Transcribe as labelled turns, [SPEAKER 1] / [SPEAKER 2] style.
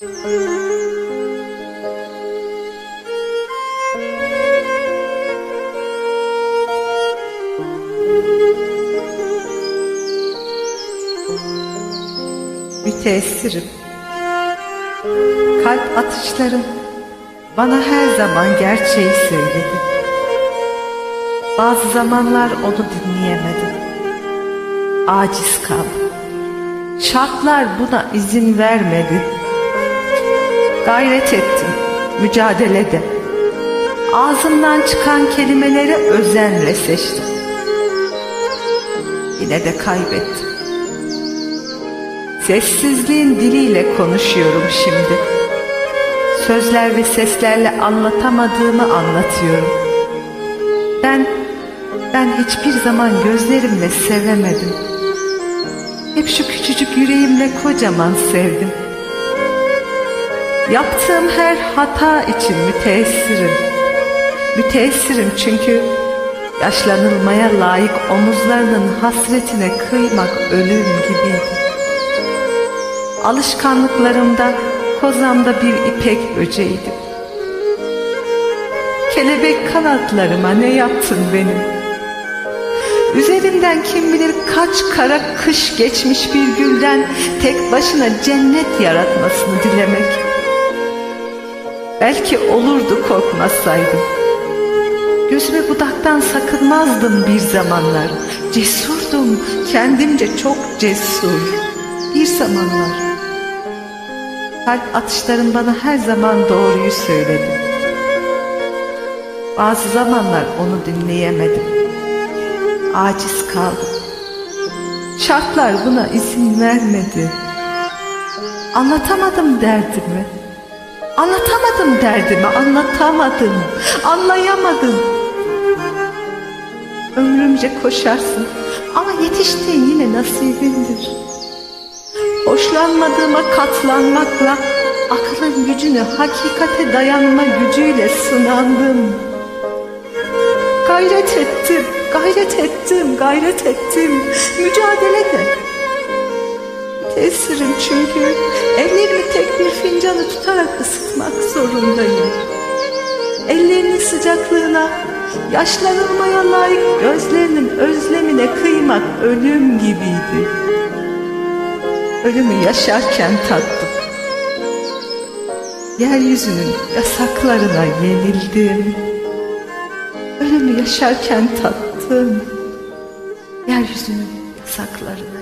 [SPEAKER 1] Müteessirim. Kalp atışlarım bana her zaman gerçeği söyledi. Bazı zamanlar onu dinleyemedim. Aciz kaldım. Şartlar buna izin vermedi. Gayret ettim, mücadelede. Ağzımdan çıkan kelimeleri özenle seçtim. Yine de kaybettim. Sessizliğin diliyle konuşuyorum şimdi. Sözler ve seslerle anlatamadığımı anlatıyorum. Ben, ben hiçbir zaman gözlerimle sevemedim. Hep şu küçücük yüreğimle kocaman sevdim. Yaptığım her hata için müteessirim. Müteessirim çünkü yaşlanılmaya layık omuzlarının hasretine kıymak ölüm gibiydi. Alışkanlıklarımda kozamda bir ipek böceğiydim. Kelebek kanatlarıma ne yaptın benim? Üzerinden kim bilir kaç kara kış geçmiş bir gülden tek başına cennet yaratmasını dilemek. Belki olurdu korkmasaydım. Gözüme budaktan sakınmazdım bir zamanlar. Cesurdum, kendimce çok cesur. Bir zamanlar. Kalp atışlarım bana her zaman doğruyu söyledi. Bazı zamanlar onu dinleyemedim. Aciz kaldım. Şartlar buna izin vermedi. Anlatamadım derdimi. Anlatamadım derdimi, anlatamadım, anlayamadım. Ömrümce koşarsın ama yetiştiğin yine nasibindir. Hoşlanmadığıma katlanmakla aklın gücünü hakikate dayanma gücüyle sınandım. Gayret ettim, gayret ettim, gayret ettim. Mücadele de. Tesirim çünkü ellerimi tek bir fincanı tutarak ısıtmak zorundayım. Ellerinin sıcaklığına, yaşlanılmaya layık gözlerinin özlemine kıymak ölüm gibiydi. Ölümü yaşarken tattım. Yeryüzünün yasaklarına yenildim. Ölümü yaşarken tattım. Yeryüzünün yasaklarına